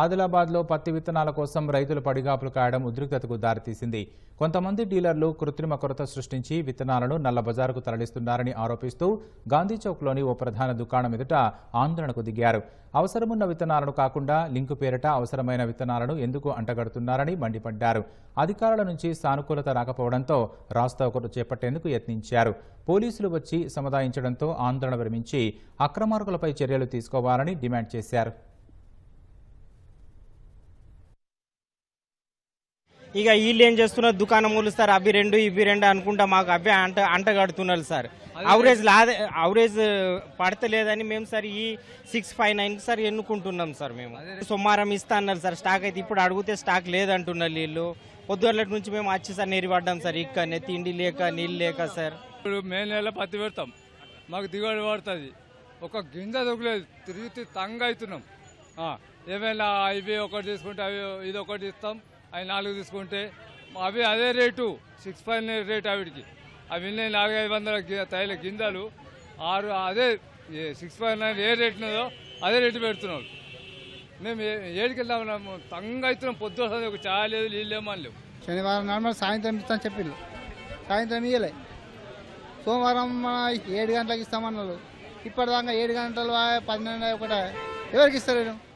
ఆదిలాబాద్లో పత్తి విత్తనాల కోసం రైతులు పడిగాపులు కాయడం ఉద్రిక్తతకు దారితీసింది. కొంతమంది డీలర్లు కృత్రిమ కొరత సృష్టించి విత్తనాలను నల్ల బజారుకు తరలిస్తున్నారని ఆరోపిస్తూ గాంధీ చౌక్లోని ఓ ప్రధాన దుకాణం ఎదుట ఆందోళనకు దిగారు. అవసరమున్న విత్తనాలను కాకుండా లింకు పేరిట అవసరమైన విత్తనాలను ఎందుకు అంటగడుతున్నారని మండిపడ్డారు. అధికారుల నుంచి సానుకూలత రాకపోవడంతో రాస్తారోకోలు చేపట్టేందుకు యత్నించారు. పోలీసులు వచ్చి సముదాయించడంతో ఆందోళన విరమించి అక్రమార్కులపై చర్యలు తీసుకోవాలని డిమాండ్ చేశారు. ఇక వీళ్ళు ఏం చేస్తున్నారు? దుకాణం మూలుస్తారు. అవి రెండు ఇవి రెండు అనుకుంటా మాకు అవే అంట అంటగడుతున్నారు సార్. అవరేజ్ లాదే అవరేజ్ పడతలేదని మేము సార్ ఈ సిక్స్ ఫైవ్ నైన్ సార్ ఎన్నుకుంటున్నాం సార్ మేము. సోమవారం ఇస్తా అన్నారు సార్. స్టాక్ అయితే ఇప్పుడు అడిగితే స్టాక్ లేదంటున్నారు వీళ్ళు. పొద్దుగల నుంచి మేము వచ్చి సార్ నేరిపడ్డాం సార్. ఇక్కడనే తిండి లేక నీళ్ళు లేక సార్. ఇప్పుడు మే నెల పత్తి పెడతాం. మాకు దిగుబడి పడుతుంది. ఒక గింజ దొరకలేదు. తిరిగి తంగ అవుతున్నాం. ఏమైనా ఇవి ఒకటి తీసుకుంటే అవి ఇది ఒకటి ఇస్తాం. అవి నాలుగు తీసుకుంటే అవి అదే రేటు సిక్స్ ఫైవ్ రేట్ ఆవిడికి. అవి ఉన్నాయి నాలుగు ఐదు వందల తైల గింజలు. ఆరు అదే సిక్స్ ఫైవ్ నైన్ ఏ రేట్ ఉన్నదో అదే రేటు పెడుతున్నాం మేము ఏ- ఏడికి తంగ అవుతున్నాం పొద్దు ఒక చాయ్ లేదు నీళ్ళు లేవు మన లేవు. శనివారం నాడు సాయంత్రం ఇస్తాను చెప్పిండు సాయంత్రం ఇయ్యలే. సోమవారం ఏడు గంటలకు ఇస్తామన్నారు. ఇప్పటిదాకా ఏడు గంటలు పన్నెండు ఒకట ఎవరికి ఇస్తారు నేను